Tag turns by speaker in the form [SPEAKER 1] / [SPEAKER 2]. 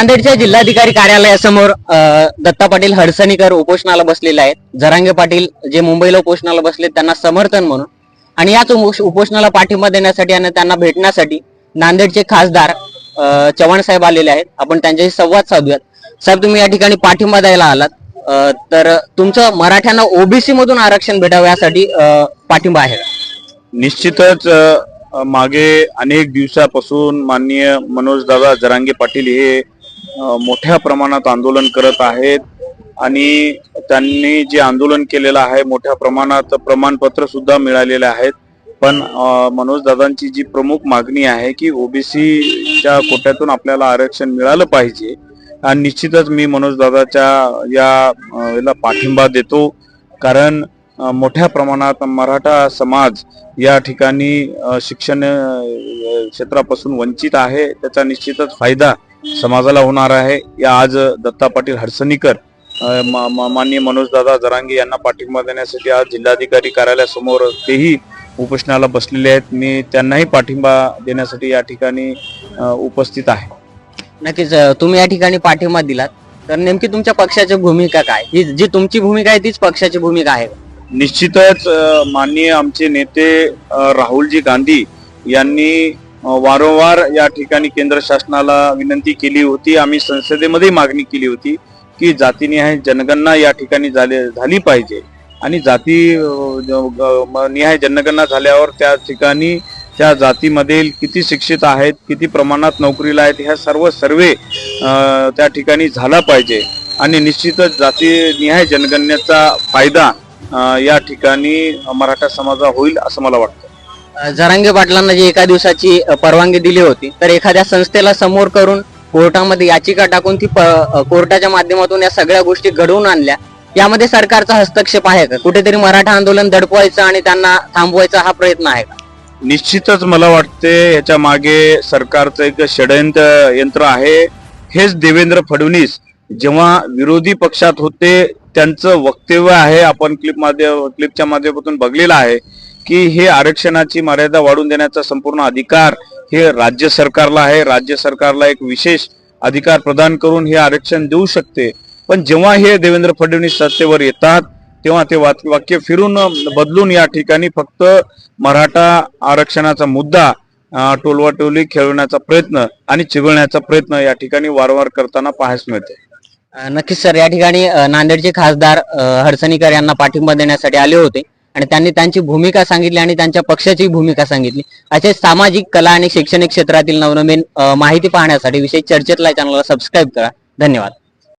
[SPEAKER 1] नांदेडच्या जिल्हाधिकारी कार्यालयासमोर दत्ता पाटील हडसणीकर उपोषणाला बसलेले आहेत. जरांगे पाटील जे मुंबईला उपोषणाला बसले त्यांना समर्थन म्हणून. आणि याच उपोषणाला पाठिंबा देण्यासाठी आणि त्यांना भेटण्यासाठी नांदेडचे खासदार चव्हाण साहेब आलेले आहेत. आपण त्यांच्याशी संवाद साधूयात. साहेब तुम्ही या ठिकाणी पाठिंबा द्यायला आलात. तर तुमचं मराठ्यांना ओबीसी मधून आरक्षण भेटावं यासाठी पाठिंबा आहे.
[SPEAKER 2] निश्चितच मागे अनेक दिवसापासून माननीय मनोज दादा जरांगे पाटील हे मोठ्या प्रमाणात आंदोलन करत आहेत आणि त्यांनी जे आंदोलन केलेलं आहे मोठ्या प्रमाणात प्रमाणपत्र सुद्धा मिळालेले आहेत. पण मनोज दादांची जी प्रमुख मागणी आहे की ओबीसीच्या कोट्यातून आपल्याला आरक्षण मिळालं पाहिजे आणि निश्चितच मी मनोज दादाच्या या याला पाठिंबा देतो. कारण मोठ्या प्रमाणात मराठा समाज या ठिकाणी शिक्षण क्षेत्रापासून वंचित आहे. त्याचा निश्चितच फायदा समाजाला होणार आहे. या आज दत्ता पाटील हडसणीकर माननीय मनोज दादा जरांगे यांना पाठिंबा देण्यासाठी आज जिल्हाधिकारी कार्यालयासमोर तेही उपोषणाला बसलेले आहेत. मी त्यांनाही पाठिंबा देण्यासाठी या ठिकाणी उपस्थित आहे.
[SPEAKER 1] नक्कीच तुम्ही या ठिकाणी पाठिंबा दिलात. तर नेमकी तुमच्या पक्षाची भूमिका काय? ही जी तुमची भूमिका आहे तीच पक्षाची भूमिका आहे.
[SPEAKER 2] निश्चितच माननीय आमचे नेते राहुलजी गांधी यांनी वारंवार या ठिकाणी केंद्र शासनाला विनंती केली होती. आम्ही संसदेमध्ये मागणी केली होती की जातीनिहाय जनगणना या ठिकाणी झाले झाली पाहिजे. आणि जाती ग- म- निहाय जनगणना झाल्यावर त्या ठिकाणी त्या जातीमधील किती शिक्षित आहेत किती प्रमाणात नोकरीला आहेत ह्या सर्व सर्वे त्या ठिकाणी झाला पाहिजे. आणि निश्चितच जातीनिहाय जनगणनेचा फायदा या ठिकाणी मराठा समाजा होईल असं मला वाटतं.
[SPEAKER 1] जरांगे पाटलांना जी एका दिवसाची परवानगी दिली होती तर एखाद्या संस्थेला समोर करून कोर्टामध्ये याचिका टाकून ती कोर्टाच्या माध्यमातून या सगळ्या गोष्टी घडवून आणल्या. यामध्ये सरकारचा हस्तक्षेप आहे का? कुठेतरी मराठा आंदोलन दडपवायचं आणि त्यांना थांबवायचा हा प्रयत्न आहे का?
[SPEAKER 2] निश्चितच मला वाटते याच्या मागे सरकारचं एक षडयंत्र यंत्र आहे. हेच देवेंद्र फडणवीस जेव्हा विरोधी पक्षात होते त्यांचं वक्तव्य आहे आपण क्लिप माध्यम क्लिपच्या माध्यमातून बघलेलं आहे. की हे आरक्षणाची मर्यादा वाढून देण्याचा संपूर्ण अधिकार हे राज्य सरकारला आहे. राज्य सरकारला एक विशेष अधिकार प्रदान करून हे आरक्षण देऊ शकते. पण जेव्हा हे देवेंद्र फडणवीस सत्तेवर येतात तेव्हा ते वाक- वाक्य फिरून बदलून या ठिकाणी फक्त मराठा आरक्षणाचा मुद्दा टोलवाटोली खेळवण्याचा प्रयत्न आणि चिघळण्याचा प्रयत्न या ठिकाणी वारंवार करताना पाहायच मिळते.
[SPEAKER 1] नक्कीच सर. या ठिकाणी नांदेडचे खासदार हरसणीकर यांना पाठिंबा देण्यासाठी आले होते. आणि त्यांनी त्यांची भूमिका सांगितली आणि त्यांच्या पक्षाची भूमिका सांगितली. असे सामाजिक कला आणि शैक्षणिक क्षेत्रातील नवनवीन माहिती पाहण्यासाठी विशेष चर्चेतला चॅनलला सबस्क्राईब करा. धन्यवाद.